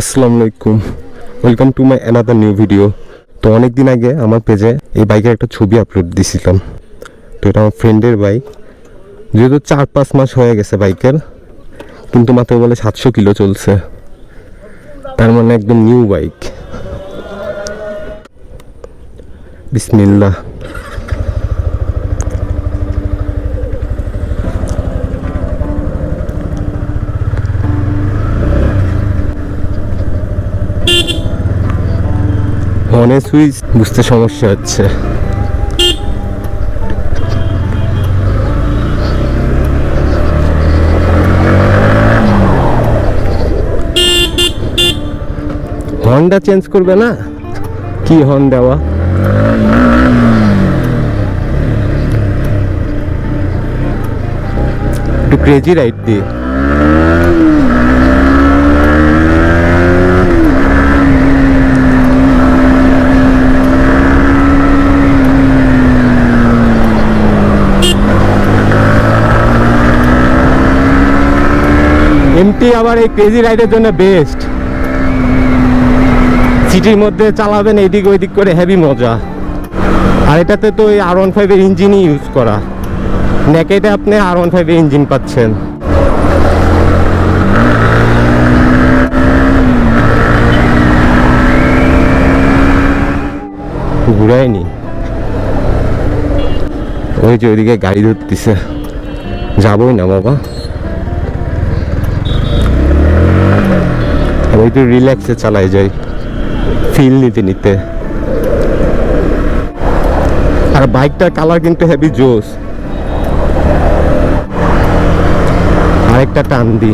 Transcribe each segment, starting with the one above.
আসসালামু আলাইকুম। Welcome to my another new video তো অনেক দিন আগে আমার পেজে এই বাইকের একটা ছবি আপলোড দিছিলাম। তো এটা আমার ফ্রেন্ডের বাইক যেহেতু চার পাঁচ মাস হয়ে গেছে বাইকের, কিন্তু মাত্র বলে সাতশো কিলো চলছে। তার মানে একদম নিউ বাইক বিসমিল্লাহ। হর্নের সুইচ, বুঝতে সমস্যা হচ্ছে। হর্নটা চেঞ্জ করবে না? কি হর্ন দেওয়া একটু ক্রেজি রাইড দিয়ে। এমটি আবার এই ক্রেজি রাইডের জন্য বেস্ট সিটির মধ্যে চালাবেন এইদিক ওইদিক করে হেভি মজা। আর এটাতে তো এই আর ওয়ান ফাইভের ইঞ্জিনই ইউজ করা। নেকেটে আপনি আর ওয়ান ফাইভের ইঞ্জিন পাচ্ছেন। ঘুরায়নি। ওই যে ওইদিকে গাড়ি ধরতেছে। যাবোই না বাবা। আমি একটু রিল্যাক্সে চালাই যাই ফিল নিতে নিতে। আর বাইকটার কালার কিন্তু হেভি জোস। আরেকটা টান দি।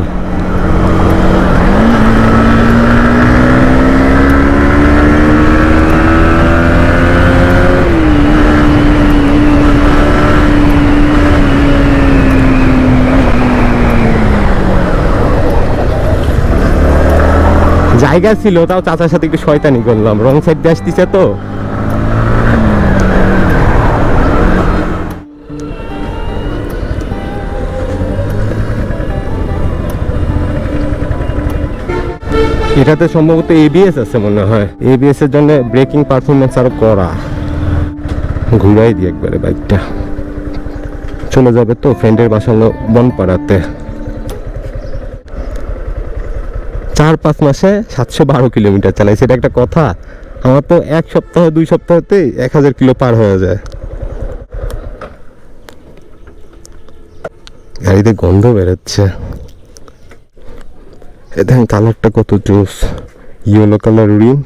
জায়গা ছিল, তাও চাচার সাথে একটু শয়তানি করলাম। রং সাইড দিয়ে আসতেছে তো। এটাতে সম্ভবত এবিএস আছে মনে হয়। এবিএস এর জন্য ব্রেকিং পারফরমেন্স আরও করা। ঘুরাই দিই একবারে বাইকটা চলে যাবে তো ফ্রেন্ডের বাসা হলো বনপাড়াতে। চার পাঁচ মাসে সাতশো বারো কিলোমিটার চালাই। সেটা একটা কথা। আমার তো এক সপ্তাহ, দুই সপ্তাহতেই এক হাজার কিলো পার হয়ে যায়। গাড়িতে গন্ধ বেরোচ্ছে। দেখেন কালারটা কত জোস। Yellow colour rim.